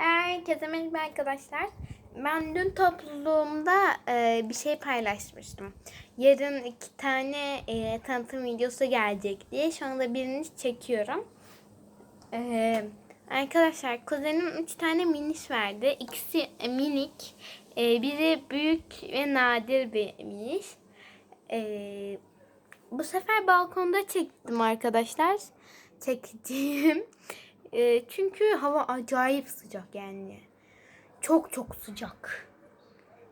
Herkese merhaba arkadaşlar. Ben dün topluluğumda e, bir şey paylaşmıştım. Yarın iki tane e, tanıtım videosu gelecek diye. Şu anda birini çekiyorum. E, arkadaşlar kuzenim üç tane miniş verdi. İkisi e, minik. E, biri büyük ve nadir bir miniş. E, bu sefer balkonda çektim arkadaşlar. Çekeceğim. E, çünkü hava acayip sıcak yani. Çok çok sıcak.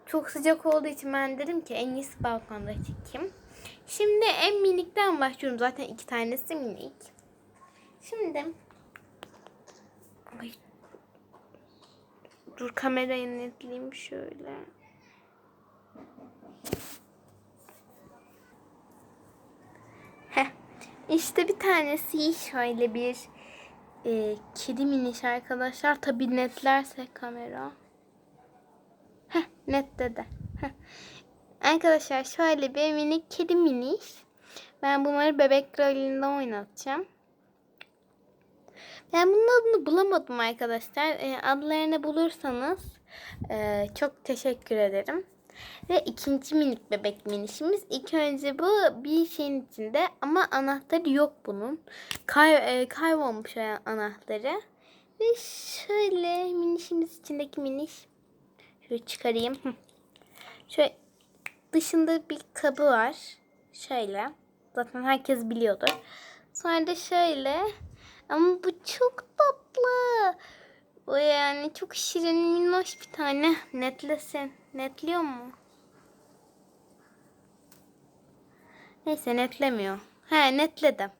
Çok sıcak olduğu için ben dedim ki en iyisi balkonda çekeyim. Şimdi en minikten başlıyorum. Zaten iki tanesi minik. Şimdi Ay. Dur kamerayı netleyeyim şöyle. Heh. İşte bir tanesi şöyle bir e, kedi miniş arkadaşlar. Tabi netlerse kamera. Heh, netledi. Heh. Arkadaşlar şöyle bir minik kedi miniş. Ben bunları bebek rolünde oynatacağım. Ben bunun adını bulamadım arkadaşlar. E, adlarını bulursanız e, çok teşekkür ederim. Ve ikinci minik bebek minişimiz. İlk önce bu bir şeyin içinde ama anahtarı yok bunun. Kay, e, kaybolmuş anahtarı. Ve şöyle minişimiz içindeki miniş. Şöyle çıkarayım. Şöyle dışında bir kabı var. Şöyle. Zaten herkes biliyordur. Sonra da şöyle. Ama bu çok tatlı. Bu yani çok şirin minnoş bir tane. Netlesin. Netliyor mu? Neyse netlemiyor. He netledim.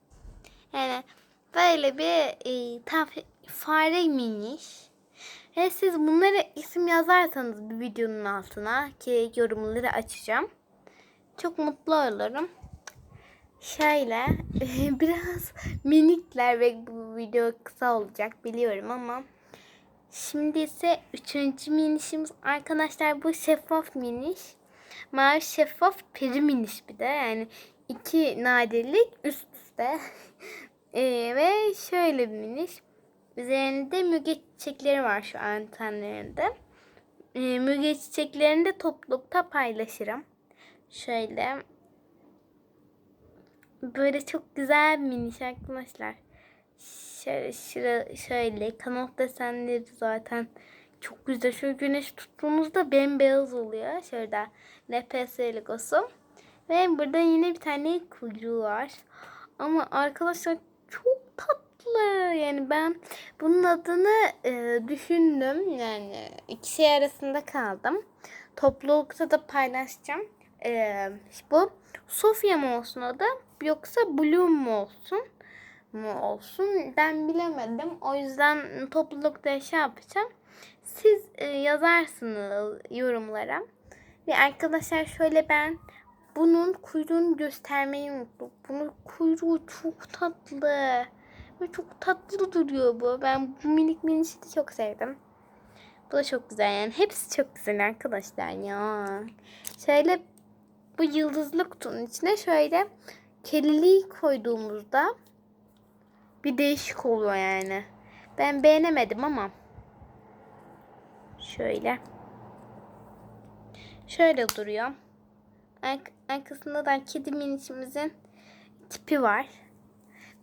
Yani böyle bir e, fare miniş. Ve siz bunlara isim yazarsanız bir videonun altına ki yorumları açacağım. Çok mutlu olurum. Şöyle biraz minikler ve bu video kısa olacak biliyorum ama şimdi ise üçüncü minişimiz arkadaşlar bu şeffaf miniş. Mavi şeffaf peri miniş bir de yani iki nadirlik üst üste. e, ve şöyle bir miniş. Üzerinde müge çiçekleri var şu antenlerinde. E, müge çiçeklerini de toplulukta paylaşırım. Şöyle Böyle çok güzel bir miniş arkadaşlar. Şöyle, şöyle, şöyle kanat desenleri zaten çok güzel. Şöyle güneş tuttuğumuzda bembeyaz oluyor. Şöyle LPS logosu. Ve burada yine bir tane kuyruğu var. Ama arkadaşlar çok tatlı. Yani ben bunun adını e, düşündüm. Yani iki şey arasında kaldım. Toplulukta da paylaşacağım. E, bu Sofia mı olsun adı yoksa Bloom mu olsun? Mu olsun ben bilemedim. O yüzden toplulukta şey yapacağım. Siz e, yazarsınız yorumlara. Ve arkadaşlar şöyle ben bunun kuyruğunu göstermeyi unuttum. Bunun kuyruğu çok tatlı. Ve çok tatlı duruyor bu. Ben bu minik minişi çok sevdim. Bu da çok güzel yani. Hepsi çok güzel arkadaşlar ya. Şöyle bu yıldızlı kutunun içine şöyle keliliği koyduğumuzda bir değişik oluyor yani. Ben beğenemedim ama şöyle şöyle duruyor. Ark arkasında da kedi minişimizin tipi var.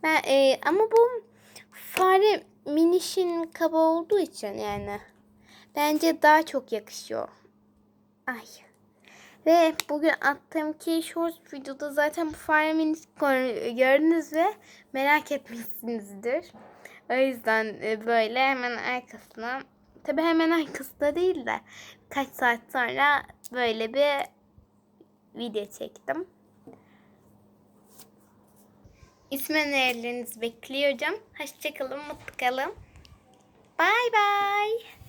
Ben e, ama bu fare minişin kaba olduğu için yani bence daha çok yakışıyor. Ay. Ve bugün attığım ki short videoda zaten bu fare minis gördünüz ve merak etmişsinizdir. O yüzden e, böyle hemen arkasına tabi hemen arkasında değil de kaç saat sonra böyle bir video çektim. İsim önerilerinizi bekliyorum. Hoşçakalın, mutlu kalın. Bye bye.